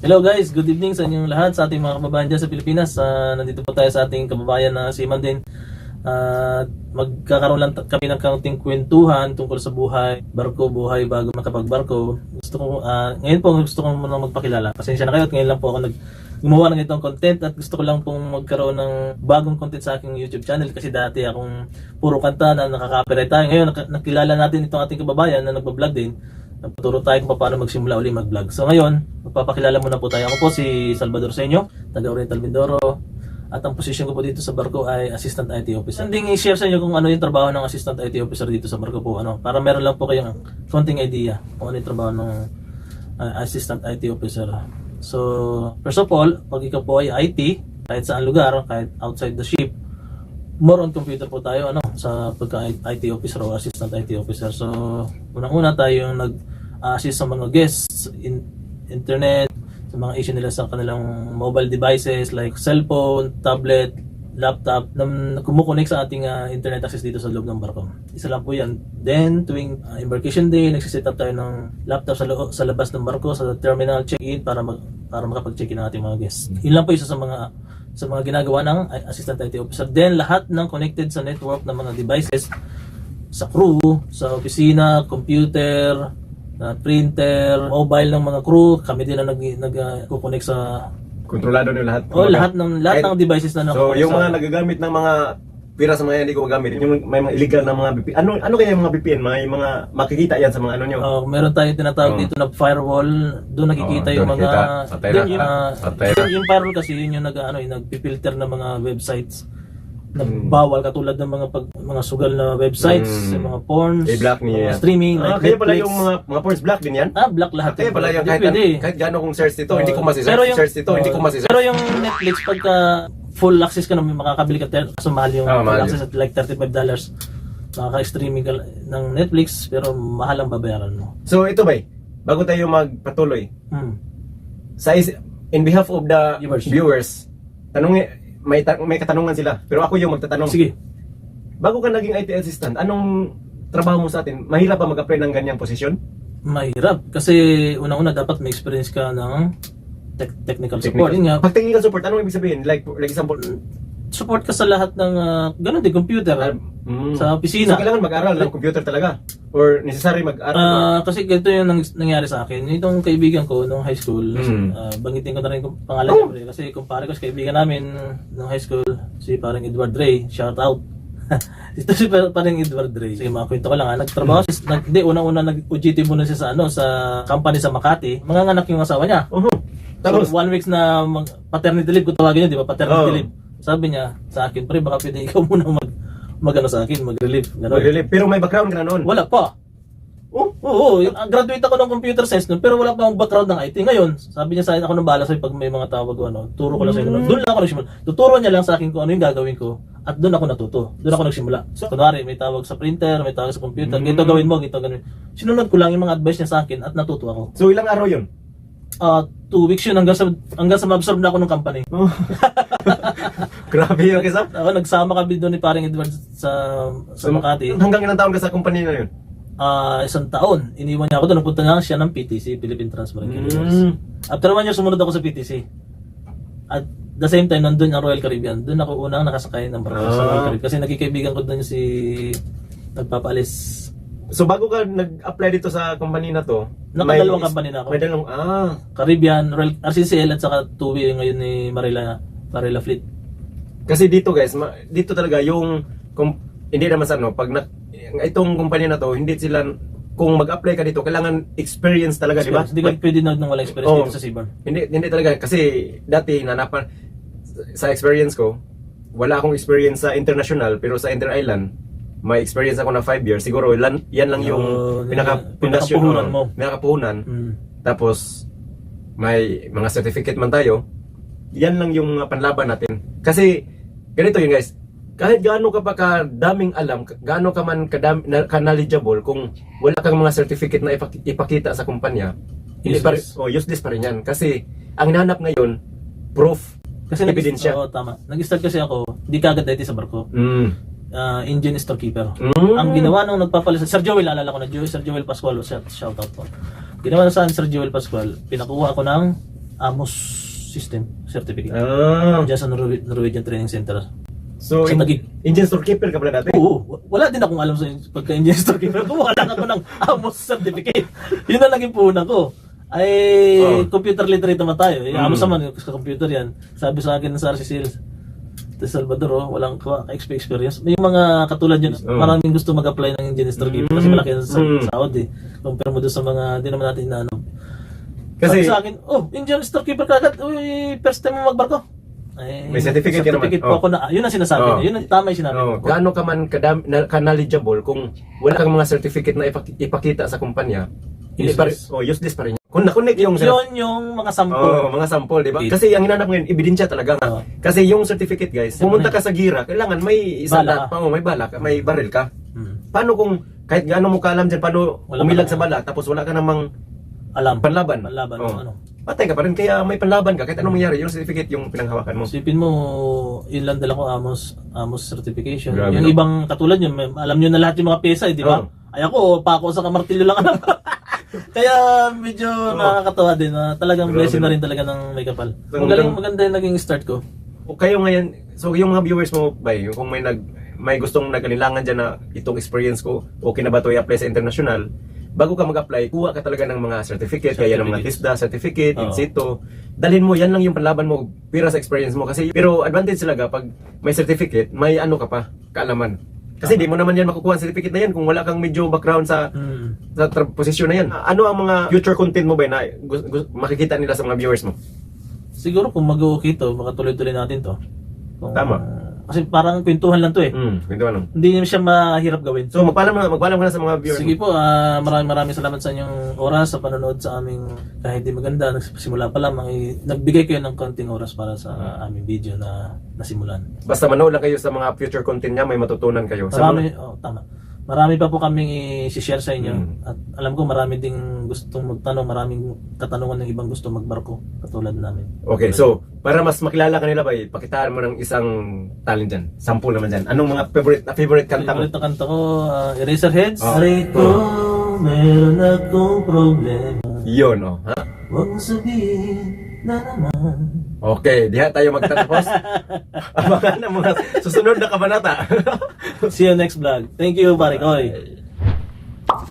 Hello guys, good evening sa inyong lahat sa ating mga kababayan dyan sa Pilipinas. Ah, nandito po tayo sa ating kababayan na si Mandin. Ah, magkakaroon lang kami ng kaunting kwentuhan tungkol sa buhay, barko, buhay bago makapagbarko. Gusto ko, ah, ngayon po gusto ko muna magpakilala. Pasensya na kayo at ngayon lang po ako nag gumawa ng itong content at gusto ko lang pong magkaroon ng bagong content sa aking YouTube channel kasi dati akong puro kanta na nakaka-copyright tayo. Ngayon nak- nakilala natin itong ating kababayan na nagpa-vlog din. Nagpaturo tayo kung paano magsimula uli mag-vlog. So ngayon, magpapakilala muna po tayo. Ako po si Salvador Senyo, taga Oriental Mindoro. At ang position ko po dito sa barko ay Assistant IT Officer. Hindi i-share sa inyo kung ano yung trabaho ng Assistant IT Officer dito sa barko po. Ano, para meron lang po kayong konting idea kung ano yung trabaho ng uh, Assistant IT Officer. So, first of all, pag ikaw po ay IT, kahit saan lugar, kahit outside the ship, more on computer po tayo ano sa pagka IT officer o assistant IT officer. So, unang-una tayo yung nag-assist sa mga guests in internet, sa mga issue nila sa kanilang mobile devices like cellphone, tablet, laptop na kumukonek sa ating ah, internet access dito sa loob ng barko. Isa lang po yan. Then, tuwing ah, embarkation day, nagsiset up tayo ng laptop sa, loo- sa labas ng barko, sa terminal check-in para mag, para makapag-check-in ang ating mga guests. Yun lang po isa sa mga sa mga ginagawa ng assistant IT officer. Then, lahat ng connected sa network ng mga devices sa crew, sa opisina, computer, na printer, mobile ng mga crew, kami din ang nag, nag uh, sa Kontrolado nyo lahat. oh, lahat ng lahat ng Kahit- devices na So, nakakonect yung sa- mga nagagamit ng mga pira sa mga hindi ko magamit, yung may mga illegal na mga VPN. Ano ano kaya yung mga VPN? May mga makikita yan sa mga ano nyo. Oh, meron tayong tinatawag Oh. dito na firewall. Doon nakikita Oh, yung doon mga kita. Sa Tera. doon yung, ah, Sa Tera. yung, yung firewall kasi yun yung nag ano, yung nagpipilter ng mga websites na Hmm. bawal katulad ng mga pag, mga sugal na websites, Hmm. mga porns, I-block niya mga streaming, ah, like kaya pala Netflix. yung mga mga porns black din yan? Ah, black lahat. Kaya pala yung Hindi kahit, kahit gaano kong search dito, hindi ko Oh, masi-search. pero yung- search dito, hindi ko oh, masi-search. Pero yung Netflix, pagka full access ka na, may makakabili ka, ter- kaso mahal yung Ah, full access at like $35. Makaka-streaming ka ng Netflix, pero mahal ang babayaran mo. So, ito ba, bago tayo magpatuloy, Hmm. sa is, in behalf of the Viewers. viewers, tanong may ta- may katanungan sila, pero ako yung magtatanong. Sige. Bago ka naging IT assistant, anong trabaho mo sa atin? Mahirap ba mag-apply ng ganyang posisyon? Mahirap. Kasi unang-una dapat may experience ka ng tech- technical support. Yun nga, Pag technical support, anong ibig sabihin? Like, for example, support ka sa lahat ng, ah, ganun din, computer. mm, Sa opisina. So, kailangan mag-aral ng computer talaga? Or necessary mag-aral? Ah, kasi ganito yung nang- nangyari sa akin. Itong kaibigan ko nung high school, Mm. ah, banggitin ko na rin yung pangalan Oh. niya. pre. Kasi kumpare ko sa kaibigan namin nung high school, si parang Edward Ray, shout out. Ito si par- parang Edward Ray. Sige, mga kwento ko lang ha. Nagtrabaho siya, nag, hindi, unang-una nag-UGT muna siya sa, ano, sa company sa Makati. Mga anak yung asawa niya. uh Tapos one weeks na mag- paternity leave, kung tawagin yun, di ba? Paternity Oo. leave. Sabi niya sa akin, pre, baka pwede ikaw muna mag, mag ano sa akin, mag-relieve. Ganun. mag-relieve. Pero may background ka na noon. Wala pa. Oh, Oo, yung- ah, graduate ako ng computer science noon, pero wala pa akong background ng IT. Ngayon, sabi niya sa akin, ako nang bala sa'yo pag may mga tawag ko, ano, turo ko lang sa'yo. Mm. Doon lang ako nagsimula. Tuturo niya lang sa akin kung ano yung gagawin ko. At doon ako natuto. Doon ako nagsimula. So, kunwari, may tawag sa printer, may tawag sa computer, Mm. ganito gawin mo, ganito gawin. Sinunod ko lang yung mga advice niya sa akin at natuto ako. so ilang araw yun? Ah, two weeks yun hanggang sa, hanggang sa ma-absorb na ako ng company. Oh. Grabe yun, kisa. Ako, nagsama kami doon ni paring Edward sa, sa Makati. Hanggang ilang taon ka sa company na yun? Ah, isang taon. Iniwan niya ako doon. Napunta na siya ng PTC, Philippine Transport and Chemicals. Mm. After one year, sumunod ako sa PTC. At the same time, nandun ang Royal Caribbean. Doon ako unang nakasakay ng barko sa Ah. Royal Caribbean. Kasi nakikaibigan ko doon si nagpapalis. So bago ka nag-apply dito sa company na to, Nakadalawang company na ako. May dalawang, ah. Caribbean, Royal, RCCL at saka TUI ngayon ni Marila, Marila Fleet. Kasi dito guys, ma- dito talaga yung, kung, hindi naman sa ano, pag na, itong kumpanya na to, hindi sila, kung mag-apply ka dito, kailangan experience talaga, di ba? Hindi ka pwede na nang wala experience Oo. dito sa Seaborn. Hindi, hindi talaga. Kasi dati, nanapan, sa experience ko, wala akong experience sa international, pero sa inter-island, may experience ako na 5 years. Siguro, lan, yan lang yung Oo, pinaka, pinakapuhunan mo. Pinakapuhunan. Mm. Tapos, may mga certificate man tayo. Yan lang yung panlaban natin. Kasi, ganito yun guys. Kahit gaano ka pa kadaming alam, gaano ka man kadam, na, ka-knowledgeable, kung wala kang mga certificate na ipak- ipakita sa kumpanya, hindi pa, Useless. oh, useless pa rin yan. Kasi, ang hinahanap ngayon, proof, Kasi nag- ebidensya. Oo, tama. Nag-start kasi ako, di kagad dati sa barko. Mm. Ah, engine storekeeper. Mm. Ang ginawa nung nagpapalis, Sir Joel, alala ko na, Joel, Sir Joel Pascual, shout, shout out po. Ginawa na sa akin, Sir Joel Pascual, pinakuha ko ng AMOS system certificate. Ah. Diyan sa Norwe- Norwegian Training Center. So, Sa in, Taguig. engine storekeeper ka pala dati? Oo, wala din akong alam sa pagka-engineer storekeeper. Kumuha lang ako ng AMOS certificate. Yun ang naging puhunan ko. Ay, Oh. computer literate naman tayo. Eh, Mm. AMOS naman, sa computer yan. Sabi sa akin ng RC Sales, sa Salvador, oh, walang experience. May mga katulad yun, Oh. maraming gusto mag-apply ng engineer storekeeper kasi Mm. malaki sa, Mm. sahod eh. Compare mo doon sa mga, di naman natin inaano. Kasi, Sabi sa akin, oh, engineer storekeeper kagad, uy, first time mo magbarko. Ay, May certificate ka naman. certificate po Oh. ako na, yun ang sinasabi Oh. niya. Yun ang tama yung sinabi oh, gaano ka man kadam, na, ka-knowledgeable kung wala kang mga certificate na ipak- ipakita sa kumpanya, hindi pa rin, Useless. oh, useless pa rin. Kung na-connect yung Yun yung mga sample. Oh, mga sample, di ba? It- Kasi ang hinanap ngayon, ebidensya talaga. Oo. Kasi yung certificate, guys, pumunta ka sa gira, kailangan may isang Bala pa, oh, may bala ka, may baril ka. Hmm. Paano kung kahit gaano mo kaalam dyan, paano Wala umilag ka- sa bala, tapos wala ka namang Alam. panlaban? Panlaban, Oh. ano. Patay ka pa rin, kaya may panlaban ka, kahit anong mangyari, yung certificate yung pinanghawakan mo. Isipin mo, yun lang dala ko Amos, Amos certification. Grabe, yung no? ibang katulad yun, may- alam nyo na lahat yung mga pyesa, eh, di ba? Oo. Ay ako, pa ako sa kamartilyo lang alam. Kaya medyo nakakatawa din na talagang Grabe, blessing na rin talaga ng may kapal. Magaling maganda yung naging start ko. O kayo ngayon, so yung mga viewers mo, bay, yung kung may nag may gustong nagkanilangan dyan na itong experience ko, okay na ba ito i-apply sa international, bago ka mag-apply, kuha ka talaga ng mga certificate, kaya ng mga TISDA certificate, Oo. in situ. Dalhin mo, yan lang yung panlaban mo, pira sa experience mo. Kasi, pero advantage talaga, pag may certificate, may ano ka pa, kaalaman. Kasi di mo naman yan makukuha ang certificate na yan kung wala kang medyo background sa Hmm. sa tra- posisyon na yan. Ano ang mga future content mo ba na gu- gu- makikita nila sa mga viewers mo? Siguro kung mag-okay to, makatuloy-tuloy natin to. Kung- Tama. Kasi parang kwentuhan lang to eh. Hmm, ganito ano. Hindi naman siya mahirap gawin. So, magpaalam na, magpaalam ka na sa mga viewers Sige po, ah, maraming maraming salamat sa inyong oras sa panonood sa aming kahit di maganda, nagsimula pa lamang, eh, nagbigay kayo ng konting oras para sa aming video na nasimulan. Basta manood lang kayo sa mga future content niya, may matutunan kayo. Sa Marami, oh, tama. Marami pa po kaming i-share sa inyo. Mm. At alam ko marami ding gustong magtanong, maraming katanungan ng ibang gusto magbarko katulad namin. Okay, so, para mas makilala ka nila ba, pakitaan mo ng isang talent dyan. Sample naman dyan. Anong mga favorite na favorite kanta mo? Favorite na kanta ko, uh, Eraserheads. Oh. Aray ko, meron akong problema. Yun, oh. Ha? Huwag sabihin na naman. Okay, diha tayo magtatapos. Abangan ang mga susunod na kabanata. See you next vlog. Thank you, Pare Koy.